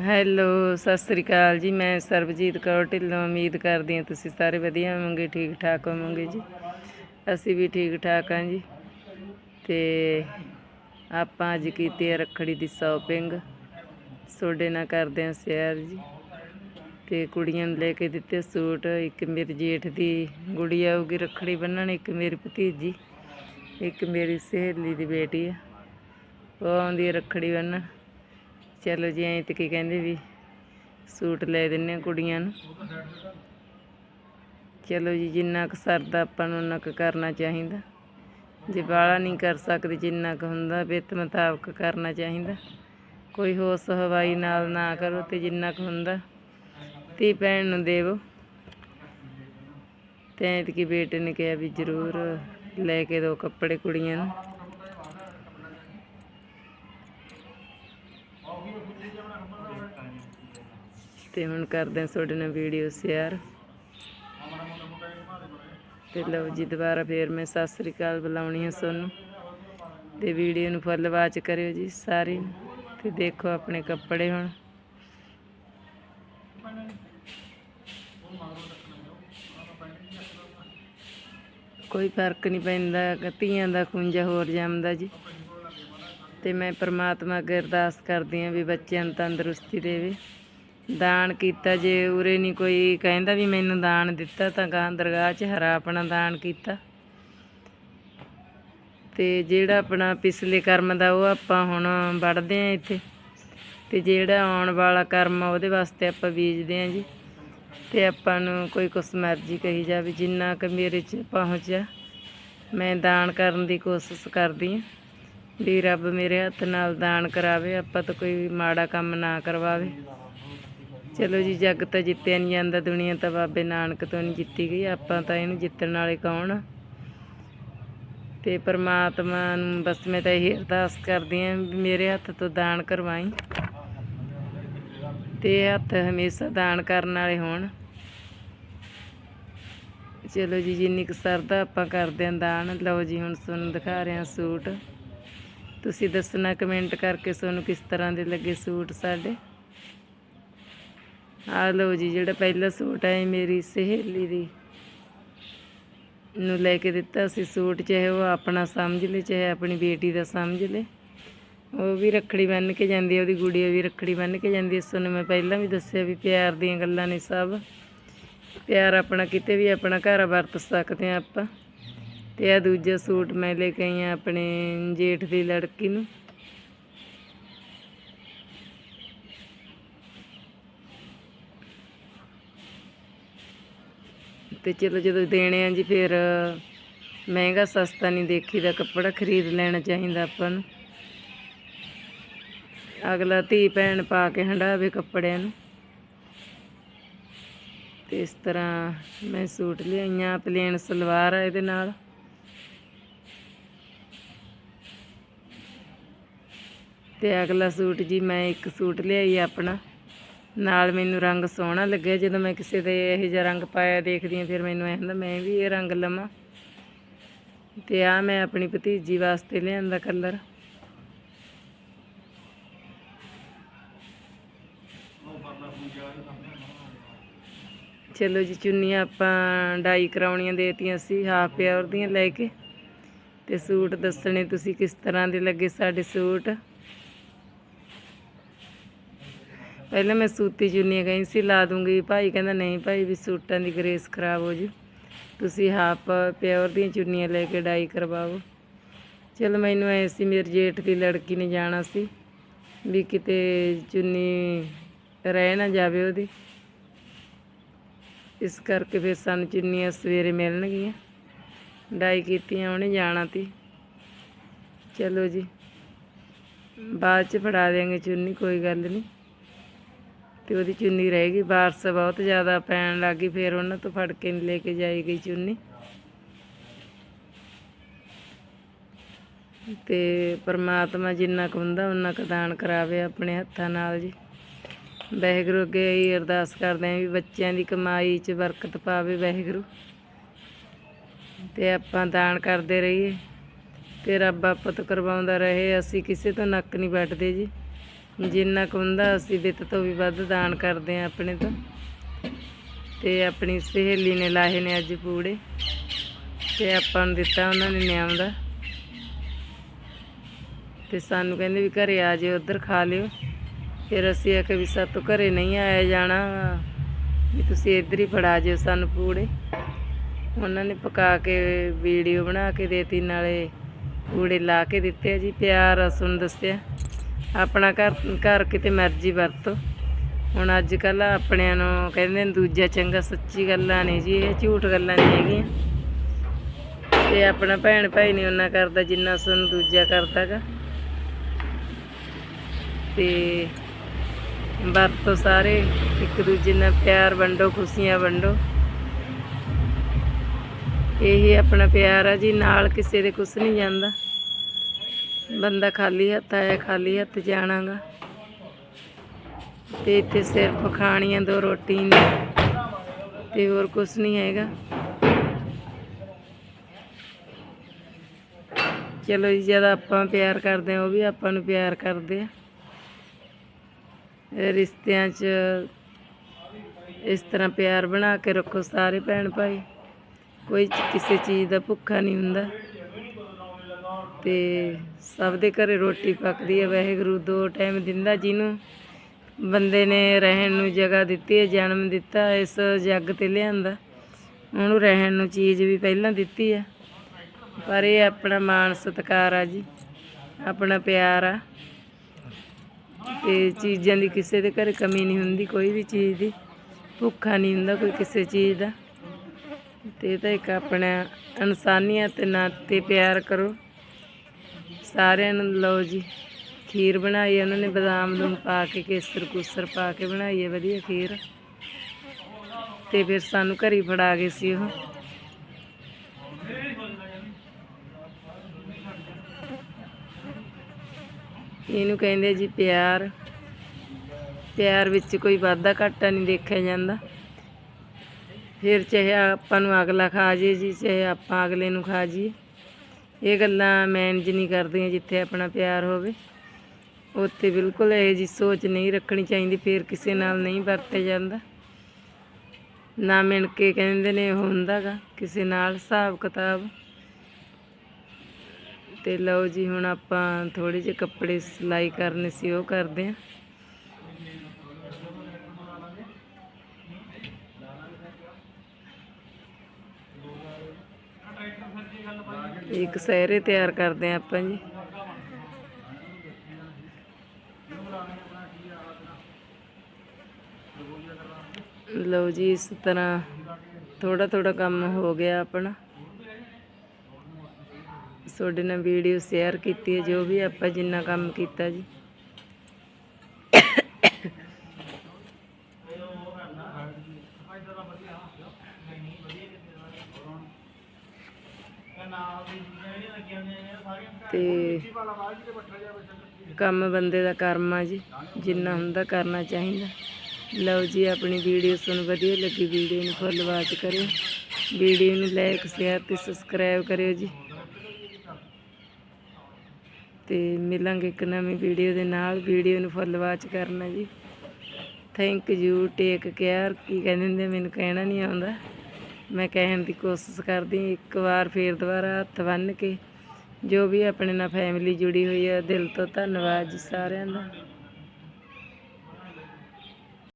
Hello, Sat Sri ਅਕਾਲ ਜੀ। ਮੈਂ ਸਰਬਜੀਤ ਕੌਰ ਢਿੱਲੋਂ। ਉਮੀਦ ਕਰਦੀ ਹਾਂ ਤੁਸੀਂ ਸਾਰੇ ਵਧੀਆ ਹੋਵੋਗੇ ਠੀਕ ਠਾਕ ਹੋਵੋਗੇ ਜੀ। ਅਸੀਂ ਵੀ ਠੀਕ ਠਾਕ ਹਾਂ ਜੀ। ਤੇ ਆਪਾਂ ਅੱਜ ਕੀਤੀ ਹੈ ਰੱਖੜੀ ਦੀ ਸ਼ਾਪਿੰਗ ਤੁਹਾਡੇ ਨਾਲ ਕਰਦੇ ਹਾਂ ਸ਼ੇਅਰ ਜੀ। ਤੇ ਕੁੜੀਆਂ ਨੂੰ ਲੈ ਕੇ ਦਿੱਤੇ ਸੂਟ। ਇੱਕ ਮੇਰੀ ਜੇਠ ਦੀ ਗੁੜੀ ਆਊਗੀ ਰੱਖੜੀ ਬੰਨਣ, ਇੱਕ ਮੇਰੀ ਭਤੀਜੀ, ਇੱਕ ਮੇਰੀ ਸਹੇਲੀ ਦੀ ਬੇਟੀ ਆ। ਉਹ ਆਉਂਦੀ ਹੈ ਰੱਖੜੀ ਬੰਨਣ। ਚਲੋ ਜੀ, ਐਂ ਤੇ ਕੀ ਕਹਿੰਦੇ ਵੀ ਸੂਟ ਲੈ ਦਿੰਨੇ ਕੁੜੀਆਂ ਨੂੰ। ਚਲੋ ਜੀ, ਜਿੰਨਾ ਕੁ ਸਰਦਾ ਆਪਾਂ ਨੂੰ ਉਨਾ ਕੁ ਕਰਨਾ ਚਾਹੀਦਾ। ਜੇ ਬਾਹਲਾ ਨਹੀਂ ਕਰ ਸਕਦੇ, ਜਿੰਨਾ ਕੁ ਹੁੰਦਾ ਵਿੱਤ ਮੁਤਾਬਕ ਕਰਨਾ ਚਾਹੀਦਾ। ਕੋਈ ਹੋਸ ਹਵਾਈ ਨਾਲ ਨਾ ਕਰੋ ਤੇ ਜਿੰਨਾ ਕੁ ਹੁੰਦਾ, ਧੀ ਭੈਣ ਨੂੰ ਦੇਵੋ। ਤੇ ਐਤਕੀ ਬੇਟੇ ਨੇ ਕਿਹਾ ਵੀ ਜ਼ਰੂਰ ਲੈ ਕੇ ਦਿਓ ਕੱਪੜੇ ਕੁੜੀਆਂ ਨੂੰ। ਤੇ ਹੁਣ ਕਰਦੇ ਹਾਂ ਤੁਹਾਡੇ ਨਾਲ ਵੀਡੀਓ ਸ਼ੇਅਰ ਤੇ ਲਓ ਜੀ, ਦੁਬਾਰਾ ਫੇਰ ਮੈਂ ਸਤਿ ਸ੍ਰੀ ਅਕਾਲ ਬੁਲਾਉਣੀ ਹੈ ਤੁਹਾਨੂੰ। ਤੇ ਵੀਡੀਓ ਨੂੰ ਫੁੱਲ ਵਾਚ ਕਰਿਓ ਜੀ ਸਾਰੇ। ਤੇ ਦੇਖੋ ਆਪਣੇ ਕੱਪੜੇ ਹੁਣ। ਕੋਈ ਫ਼ਰਕ ਨਹੀਂ ਪੈਂਦਾ, ਧੀਆਂ ਦਾ ਖੁੰਝਾ ਹੋਰ ਜੰਮਦਾ ਜੀ। ਤੇ ਮੈਂ ਪ੍ਰਮਾਤਮਾ ਅੱਗੇ ਅਰਦਾਸ ਕਰਦੀ ਹਾਂ ਵੀ ਬੱਚਿਆਂ ਨੂੰ ਤੰਦਰੁਸਤੀ ਦੇਵੇ। ਦਾਨ ਕੀਤਾ ਜੇ ਉਰੇ ਨਹੀਂ ਕੋਈ ਕਹਿੰਦਾ ਵੀ ਮੈਨੂੰ ਦਾਨ ਦਿੱਤਾ ਤਾਂ ਗਾਂ ਦਰਗਾਹ 'ਚ ਹਰਾ ਆਪਣਾ ਦਾਨ ਕੀਤਾ। ਤੇ ਜਿਹੜਾ ਆਪਣਾ ਪਿਛਲੇ ਕਰਮ ਦਾ ਉਹ ਆਪਾਂ ਹੁਣ ਵੜਦੇ ਆ ਇੱਥੇ। ਤੇ ਜਿਹੜਾ ਆਉਣ ਵਾਲਾ ਕਰਮ ਆ ਉਹਦੇ ਵਾਸਤੇ ਆਪਾਂ ਬੀਜਦੇ ਆ ਜੀ। ਤੇ ਆਪਾਂ ਨੂੰ ਕੋਈ ਕੁਛ ਮਰਜ਼ੀ ਕਹੀ ਜਾਵੇ, ਜਿੰਨਾ ਕੁ ਮੇਰੇ 'ਚ ਪਹੁੰਚਿਆ, ਮੈਂ ਦਾਨ ਕਰਨ ਦੀ ਕੋਸ਼ਿਸ਼ ਕਰਦੀ ਹਾਂ ਵੀ ਰੱਬ ਮੇਰੇ ਹੱਥ ਨਾਲ ਦਾਨ ਕਰਾਵੇ, ਆਪਾਂ ਤਾਂ ਕੋਈ ਮਾੜਾ ਕੰਮ ਨਾ ਕਰਵਾਵੇ। ਚਲੋ ਜੀ, ਜੱਗ ਤਾਂ ਜਿੱਤਿਆ ਨਹੀਂ ਜਾਂਦਾ ਦੁਨੀਆ ਤਾਂ ਬਾਬੇ ਨਾਨਕ ਤੋਂ ਨਹੀਂ ਜਿੱਤੀ ਗਈ, ਆਪਾਂ ਤਾਂ ਇਹਨੂੰ ਜਿੱਤਣ ਵਾਲੇ ਕੌਣ? ਆ? ਤੇ ਪ੍ਰਮਾਤਮਾ ਨੂੰ ਬਸ ਮੈਂ ਤਾਂ ਇਹ ਅਰਦਾਸ ਕਰਦੀ ਹਾਂ ਵੀ ਮੇਰੇ ਹੱਥ ਤੋਂ ਦਾਨ ਕਰਵਾਈ। ਤੇ ਹੱਥ ਹਮੇਸ਼ਾ ਦਾਨ ਕਰਨ ਵਾਲੇ ਹੋਣ। ਚਲੋ ਜੀ, ਜਿੰਨੀ ਕੁ ਸਰਦਾ ਆਪਾਂ ਕਰਦੇ ਹਾਂ ਦਾਨ, ਲਓ ਜੀ, ਹੁਣ ਤੁਹਾਨੂੰ ਦਿਖਾ ਰਹੇ ਹਾਂ ਸੂਟ। ਤੁਸੀਂ ਦੱਸਣਾ ਕਮੈਂਟ ਕਰਕੇ ਤੁਹਾਨੂੰ ਕਿਸ ਤਰ੍ਹਾਂ ਦੇ ਲੱਗੇ ਸੂਟ ਸਾਡੇ। ਆ ਲਓ ਜੀ, ਜਿਹੜਾ ਪਹਿਲਾ ਸੂਟ ਹੈ ਮੇਰੀ ਸਹੇਲੀ ਦੀ। ਨੂੰ ਲੈ ਕੇ ਦਿੱਤਾ ਸੀ ਸੂਟ, ਚਾਹੇ ਉਹ ਆਪਣਾ ਸਮਝ ਲੈ, ਚਾਹੇ ਆਪਣੀ ਬੇਟੀ ਦਾ ਸਮਝ ਲੈ। ਉਹ ਵੀ ਰੱਖੜੀ ਬੰਨ੍ਹ ਕੇ ਜਾਂਦੀ ਹੈ, ਉਹਦੀ ਗੁੜੀਆ ਵੀ ਰੱਖੜੀ ਬੰਨ੍ਹ ਕੇ ਜਾਂਦੀ ਹੈ। ਇਸ ਨੂੰ ਮੈਂ ਪਹਿਲਾਂ ਵੀ ਦੱਸਿਆ ਵੀ ਪਿਆਰ ਦੀਆਂ ਗੱਲਾਂ ਨੇ ਸਭ। ਪਿਆਰ ਆਪਣਾ ਕਿਤੇ ਵੀ ਆਪਣਾ ਘਰ ਵਰਤ ਸਕਦੇ ਆ ਆਪਾਂ। ਤੇ ਆ ਦੂਜਾ ਸੂਟ ਮੈਂ ਲੈ ਕੇ ਆਈ ਹਾਂ ਆਪਣੇ ਜੇਠ ਦੀ ਲੜਕੀ ਨੂੰ। ਤੇ ਚਲੋ ਜਦੋਂ ਦੇਣੇ ਆ ਜੀ ਫਿਰ ਮਹਿੰਗਾ ਸਸਤਾ ਨਹੀਂ ਦੇਖੀਦਾ ਕੱਪੜਾ ਖਰੀਦ ਲੈਣਾ ਚਾਹੀਦਾ ਆਪਾਂ ਨੂੰ। ਅਗਲਾ ਧੀ ਭੈਣ ਪਾ ਕੇ ਹੰਡਾਵੇ ਕੱਪੜਿਆਂ ਨੂੰ। ਤੇ ਇਸ ਤਰ੍ਹਾਂ ਮੈਂ ਸੂਟ ਲਿਆਈਆਂ ਪਲੇਨ ਸਲਵਾਰ ਆ ਇਹਦੇ ਨਾਲ। ਤੇ ਅਗਲਾ ਸੂਟ ਜੀ ਮੈਂ ਇੱਕ ਸੂਟ ਲਿਆਈ ਆਪਣਾ। ਨਾਲ ਮੈਨੂੰ ਰੰਗ ਸੋਹਣਾ ਲੱਗਿਆ। ਜਦੋਂ ਮੈਂ ਕਿਸੇ ਦੇ ਇਹੋ ਜਿਹਾ ਰੰਗ ਪਾਇਆ ਦੇਖਦੀ ਹਾਂ, ਫਿਰ ਮੈਨੂੰ ਐਂ ਹੁੰਦਾ, ਮੈਂ ਵੀ ਇਹ ਰੰਗ ਲਵਾਂ। ਤੇ ਆ ਮੈਂ ਆਪਣੀ ਭਤੀਜੀ ਵਾਸਤੇ ਲਿਆਂਦਾ ਕਲਰ। ਚਲੋ ਜੀ, ਚੁੰਨੀਆਂ ਆਪਾਂ ਡਾਈ ਕਰਾਉਣੀਆਂ ਦੇਤੀਆਂ ਸੀ ਹਾਫ ਪਿਓਰ ਦੀਆਂ ਲੈ ਕੇ। ਤੇ ਸੂਟ ਦੱਸਣੇ ਤੁਸੀਂ ਕਿਸ ਤਰ੍ਹਾਂ ਦੇ ਲੱਗੇ ਸਾਡੇ ਸੂਟ? ਪਹਿਲਾਂ ਮੈਂ ਸੂਤੀ ਚੁੰਨੀਆਂ ਕਹੀ ਸੀ, ਲਾ ਦੂੰਗੀ। ਭਾਈ ਕਹਿੰਦਾ, ਨਹੀਂ ਭਾਈ, ਵੀ ਸੂਟਾਂ ਦੀ ਗਰੇਸ ਖਰਾਬ ਹੋ ਜੂ। ਤੁਸੀਂ ਹਾਫ ਪਿਓਰ ਦੀਆਂ ਚੁੰਨੀਆਂ ਲੈ ਕੇ ਡਾਈ ਕਰਵਾਓ। ਚਲ ਮੈਨੂੰ ਐ ਸੀ, ਮੇਰੇ ਜੇਠ ਦੀ ਲੜਕੀ ਨੇ ਜਾਣਾ ਸੀ, ਵੀ ਕਿਤੇ ਚੁੰਨੀ ਰਹਿ ਨਾ ਜਾਵੇ ਉਹਦੀ। ਇਸ ਕਰਕੇ ਫਿਰ ਸਾਨੂੰ ਚੁੰਨੀਆਂ ਸਵੇਰੇ ਮਿਲਣਗੀਆਂ। ਡਾਈ ਕੀਤੀਆਂ, ਉਹਨੇ ਜਾਣਾ ਤੀ। ਚਲੋ ਜੀ, ਬਾਅਦ ਚ ਫੜਾ ਦੇਾਂਗੇ ਚੁੰਨੀ, ਕੋਈ ਗੱਲ ਨਹੀਂ ਤੇ ਉਹਦੀ ਚੁੰਨੀ ਰਹੇਗੀ ਬਾਰਸ ਬਹੁਤ ਜ਼ਿਆਦਾ ਪੈਣ ਲੱਗੀ ਫਿਰ ਉਹਨਾਂ ਤੋਂ ਫੜ ਕੇ ਨਹੀਂ ਲੈ ਕੇ ਜਾਈ ਗਈ ਚੁੰਨੀ। ਤੇ ਪਰਮਾਤਮਾ ਜਿੰਨਾ ਕੁ ਹੁੰਦਾ ਉਹਨਾਂ ਕੁ ਦਾਨ ਕਰਾਵੇ ਆਪਣੇ ਹੱਥਾਂ ਨਾਲ ਜੀ। ਵਾਹਿਗੁਰੂ ਅੱਗੇ ਇਹੀ ਅਰਦਾਸ ਕਰਦੇ ਆਂ ਵੀ ਬੱਚਿਆਂ ਦੀ ਕਮਾਈ 'ਚ ਬਰਕਤ ਪਾਵੇ ਵਾਹਿਗੁਰੂ। ਤੇ ਆਪਾਂ ਦਾਨ ਕਰਦੇ ਰਹੀਏ ਤੇ ਰੱਬ ਆਪਾਂ ਤੋਂ ਕਰਵਾਉਂਦਾ ਰਹੇ, ਅਸੀਂ ਕਿਸੇ ਤੋਂ ਨੱਕ ਨਹੀਂ ਵੱਟਦੇ ਜੀ। ਜਿੰਨਾ ਕੁ ਹੁੰਦਾ, ਅਸੀਂ ਵਿੱਤ ਤੋਂ ਵੀ ਵੱਧ ਦਾਨ ਕਰਦੇ ਆ ਆਪਣੇ ਤੋਂ। ਤੇ ਆਪਣੀ ਸਹੇਲੀ ਨੇ ਲਾਹੇ ਨੇ ਅੱਜ ਪੂੜੇ, ਤੇ ਆਪਾਂ ਨੂੰ ਦਿੱਤਾ ਉਹਨਾਂ ਨੇ ਨਿਆਮ ਦਾ। ਤੇ ਸਾਨੂੰ ਕਹਿੰਦੇ ਵੀ ਘਰੇ ਆ ਜਿਓ, ਉੱਧਰ ਖਾ ਲਿਓ। ਫਿਰ ਅਸੀਂ ਆਖਿਆ ਵੀ ਸਾਤੋਂ ਘਰੇ ਨਹੀਂ ਆਇਆ ਜਾਣਾ। ਵੀ ਤੁਸੀਂ ਇੱਧਰ ਹੀ ਫੜਾ ਜਿਓ ਸਾਨੂੰ ਪੂੜੇ। ਉਹਨਾਂ ਨੇ ਪਕਾ ਕੇ ਵੀਡੀਓ ਬਣਾ ਕੇ ਦੇਤੀ, ਨਾਲੇ ਪੂੜੇ ਲਾ ਕੇ ਦਿੱਤੇ ਜੀ, ਪਿਆਰ ਆ ਦੱਸਿਆ। ਆਪਣਾ ਘਰ ਘਰ ਕਿਤੇ ਮਰਜ਼ੀ ਵਰਤੋ। ਹੁਣ ਅੱਜ ਕੱਲ ਆਪਣਿਆਂ ਨੂੰ ਕਹਿੰਦੇ ਨੇ ਦੂਜਾ ਚੰਗਾ ਸੱਚੀ ਗੱਲਾਂ ਨੇ ਜੀ, ਇਹ ਝੂਠ ਗੱਲਾਂ ਨਹੀਂ ਹੈਗੀਆਂ। ਤੇ ਆਪਣਾ ਭੈਣ ਭਾਈ ਨਹੀਂ ਉਹਨਾਂ ਕਰਦਾ ਜਿੰਨਾ ਸੁਣ ਦੂਜਾ ਕਰਦਾਗਾ ਤੇ ਵਰਤੋ ਸਾਰੇ, ਇੱਕ ਦੂਜੇ ਨਾਲ ਪਿਆਰ ਵੰਡੋ, ਖੁਸ਼ੀਆਂ ਵੰਡੋ। ਇਹੀ ਆਪਣਾ ਪਿਆਰ ਆ ਜੀ, ਨਾਲ ਕਿਸੇ ਦੇ ਕੁਛ ਨਹੀਂ ਜਾਂਦਾ। ਬੰਦਾ ਖਾਲੀ ਹੱਥ ਆਇਆ, ਖਾਲੀ ਹੱਥ ਜਾਣਾਗਾ। ਤੇ ਇੱਥੇ ਸਿਰਫ ਖਾਣੀਆਂ ਦੋ ਰੋਟੀ ਨੇ, ਤੇ ਹੋਰ ਕੁਛ ਨਹੀਂ ਹੈਗਾ। ਚਲੋ ਜੀ, ਜਦ ਆਪਾਂ ਪਿਆਰ ਕਰਦੇ ਆ ਉਹ ਵੀ ਆਪਾਂ ਨੂੰ ਪਿਆਰ ਕਰਦੇ ਆ। ਰਿਸ਼ਤਿਆਂ 'ਚ ਇਸ ਤਰ੍ਹਾਂ ਪਿਆਰ ਬਣਾ ਕੇ ਰੱਖੋ ਸਾਰੇ ਭੈਣ ਭਾਈ। ਕੋਈ ਕਿਸੇ ਚੀਜ਼ ਦਾ ਭੁੱਖਾ ਨਹੀਂ ਹੁੰਦਾ। ਤੇ ਸਭ ਦੇ ਘਰੇ ਰੋਟੀ ਪੱਕਦੀ ਹੈ। ਵਾਹਿਗੁਰੂ ਦੋ ਟਾਈਮ ਦਿੰਦਾ ਜਿਹਨੂੰ। ਬੰਦੇ ਨੇ ਰਹਿਣ ਨੂੰ ਜਗ੍ਹਾ ਦਿੱਤੀ ਹੈ, ਜਨਮ ਦਿੱਤਾ ਇਸ ਜੱਗ ਤੇ ਲਿਆਂਦਾ। ਉਹਨੂੰ ਰਹਿਣ ਨੂੰ ਚੀਜ਼ ਵੀ ਪਹਿਲਾਂ ਦਿੱਤੀ ਹੈ। ਪਰ ਇਹ ਆਪਣਾ ਮਾਣ ਸਤਿਕਾਰ ਆ ਜੀ। ਆਪਣਾ ਪਿਆਰ ਆ। ਤੇ ਚੀਜ਼ਾਂ ਦੀ ਕਿਸੇ ਦੇ ਘਰੇ ਕਮੀ ਨਹੀਂ ਹੁੰਦੀ, ਕੋਈ ਵੀ ਚੀਜ਼ ਦੀ। ਭੁੱਖਾ ਨਹੀਂ ਹੁੰਦਾ ਕੋਈ ਕਿਸੇ ਚੀਜ਼ ਦਾ। ਤੇ ਇਹ ਤਾਂ ਇੱਕ ਆਪਣਾ ਇਨਸਾਨੀਅਤ ਨਾਲ ਤੇ ਪਿਆਰ ਕਰੋ। ਸਾਰਿਆਂ ਨੂੰ ਲਓ ਜੀ, ਖੀਰ ਬਣਾਈ ਹੈ ਉਹਨਾਂ ਨੇ ਬਦਾਮ ਨੂੰ ਪਾ ਕੇ ਕੇਸਰ ਕੂਸਰ ਪਾ ਕੇ ਬਣਾਈ ਹੈ, ਵਧੀਆ ਖੀਰ। ਤੇ ਫਿਰ ਸਾਨੂੰ ਘਰੀ ਫੜਾ ਗਏ ਸੀ ਉਹ। ਇਹਨੂੰ ਕਹਿੰਦੇ ਜੀ ਪਿਆਰ। ਪਿਆਰ ਵਿੱਚ ਕੋਈ ਵਾਧਾ ਘਾਟਾ ਨਹੀਂ ਦੇਖਿਆ ਜਾਂਦਾ। ਫਿਰ ਚਾਹੇ ਆਪਾਂ ਨੂੰ ਅਗਲਾ ਖਾ ਜੇ ਜੀ, ਚਾਹੇ ਆਪਾਂ ਅਗਲੇ ਨੂੰ ਖਾ ਜੀ ਇਹ ਗੱਲਾਂ ਮੈਨੇਜ ਨਹੀਂ ਕਰਦੀਆਂ ਜਿੱਥੇ ਆਪਣਾ ਪਿਆਰ ਹੋਵੇ। ਉੱਥੇ ਬਿਲਕੁਲ ਇਹ ਜੀ ਸੋਚ ਨਹੀਂ ਰੱਖਣੀ ਚਾਹੀਦੀ, ਫਿਰ ਕਿਸੇ ਨਾਲ ਨਹੀਂ ਵਰਤਿਆ ਜਾਂਦਾ। ਨਾ ਮਿਣ ਕੇ ਕਹਿੰਦੇ ਨੇ ਉਹ ਹੁੰਦਾਗਾ ਕਿਸੇ ਨਾਲ ਹਿਸਾਬ ਕਿਤਾਬ। ਤੇ ਲਓ ਜੀ, ਹੁਣ ਆਪਾਂ ਥੋੜੇ ਜਿਹੇ ਕੱਪੜੇ ਸਿਲਾਈ ਕਰਨੇ ਸੀ, ਉਹ ਕਰਦੇ ਆਂ। ਇੱਕ ਸਹਿਰੇ ਤਿਆਰ ਕਰਦੇ ਆਂ ਆਪਾਂ ਜੀ। ਲਓ ਜੀ, ਇਸ ਤਰ੍ਹਾਂ ਥੋੜਾ ਥੋੜਾ ਕੰਮ ਹੋ ਗਿਆ ਆਪਣਾ। ਤੁਹਾਡੇ ਨਾਲ ਵੀਡੀਓ ਸ਼ੇਅਰ ਕੀਤੀ ਹੈ, ਜੋ ਵੀ ਆਪਾਂ ਜਿੰਨਾ ਕੰਮ ਕੀਤਾ ਜੀ। ਤੇ ਕੰਮ ਬੰਦੇ ਦਾ ਕਰਮ ਆ ਜੀ ਜਿੰਨਾ ਹੁੰਦਾ ਕਰਨਾ ਚਾਹੀਦਾ। ਲਓ ਜੀ ਆਪਣੀ ਵੀਡੀਓ ਤੁਹਾਨੂੰ ਵਧੀਆ ਲੱਗੀ ਵੀਡੀਓ ਨੂੰ ਫੁੱਲ ਵਾਚ ਕਰਿਓ। ਵੀਡੀਓ ਨੂੰ ਲਾਈਕ ਸ਼ੇਅਰ ਤੇ ਸਬਸਕ੍ਰਾਈਬ ਕਰਿਓ ਜੀ। ਤੇ ਮਿਲਾਂਗੇ ਇੱਕ ਨਵੀਂ ਵੀਡੀਓ ਦੇ ਨਾਲ ਵੀਡੀਓ ਨੂੰ ਫੁੱਲ ਵਾਚ ਕਰਨਾ ਜੀ। ਥੈਂਕ ਯੂ ਟੇਕ ਕੇਅਰ ਕੀ ਕਹਿੰਦੇ ਹੁੰਦੇ ਮੈਨੂੰ ਕਹਿਣਾ ਨਹੀਂ ਆਉਂਦਾ। ਮੈਂ ਕਹਿਣ ਦੀ ਕੋਸ਼ਿਸ਼ ਕਰਦੀ ਇੱਕ ਵਾਰ ਫੇਰ ਦੁਬਾਰਾ ਹੱਥ ਬੰਨ੍ਹ ਕੇ ਜੋ ਵੀ ਆਪਣੇ ਨਾਲ ਫੈਮਿਲੀ ਜੁੜੀ ਹੋਈ ਹੈ ਦਿਲ ਤੋਂ ਧੰਨਵਾਦ ਜੀ ਸਾਰਿਆਂ ਦਾ।